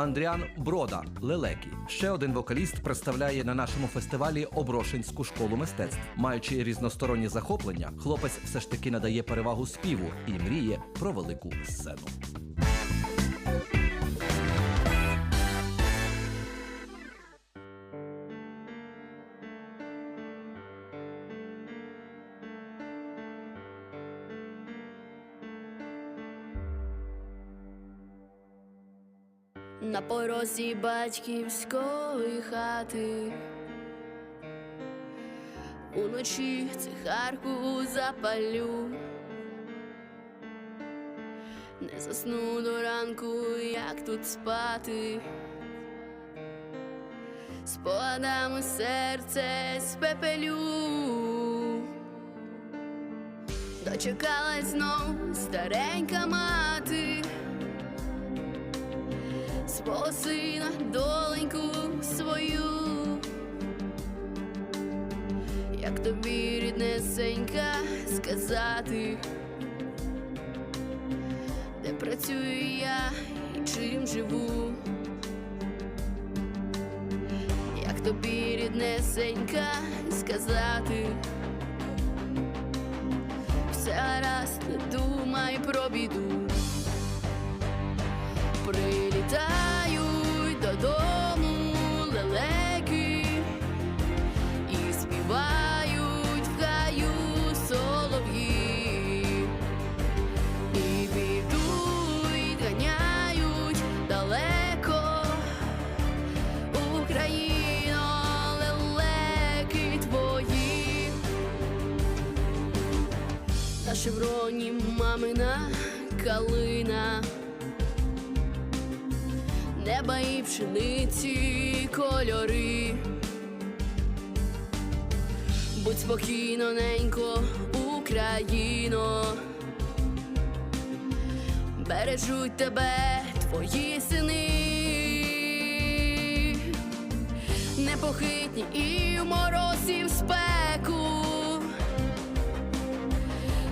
Андріан Брода Лелекі. Ще один вокаліст представляє на нашому фестивалі Оброшинську школу мистецтв. Маючи різносторонні захоплення, хлопець все ж таки надає перевагу співу і мріє про велику сцену. На порозі батьківської хати. Уночі цигарку запалю, не засну до ранку, як тут спати, спогадами серце спепелю, дочекалась знов старенька мати свого сина, доленьку свою, як тобі ріднесенька сказати, де працюю я і чим живу, як тобі ріднесенька сказати, все гаразд, думай про біду шевроні мамина калина. Неба і пшениці кольори. Будь спокійно, ненько, Україно, бережуть тебе твої сини, непохитні і в мороз, і в спеку,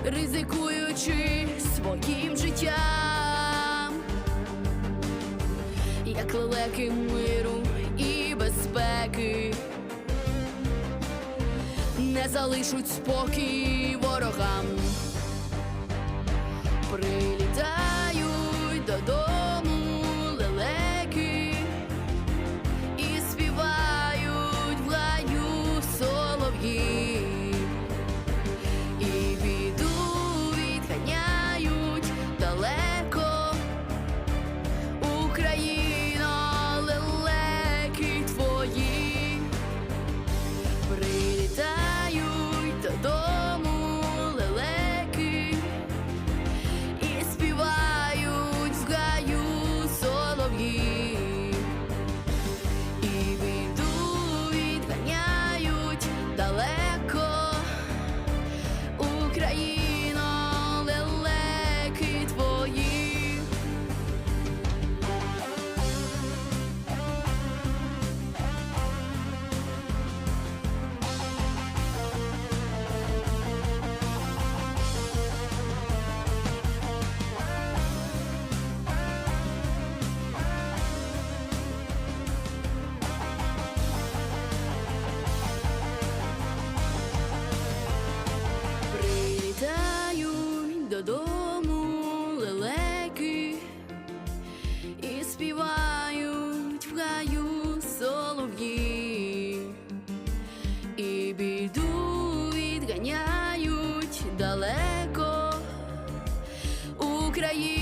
ризикуючи своїм життям. Як лелеки миру і безпеки, не залишуть спокій ворогам, прилітають гаю солов'ї, і біду відганяють далеко Україну.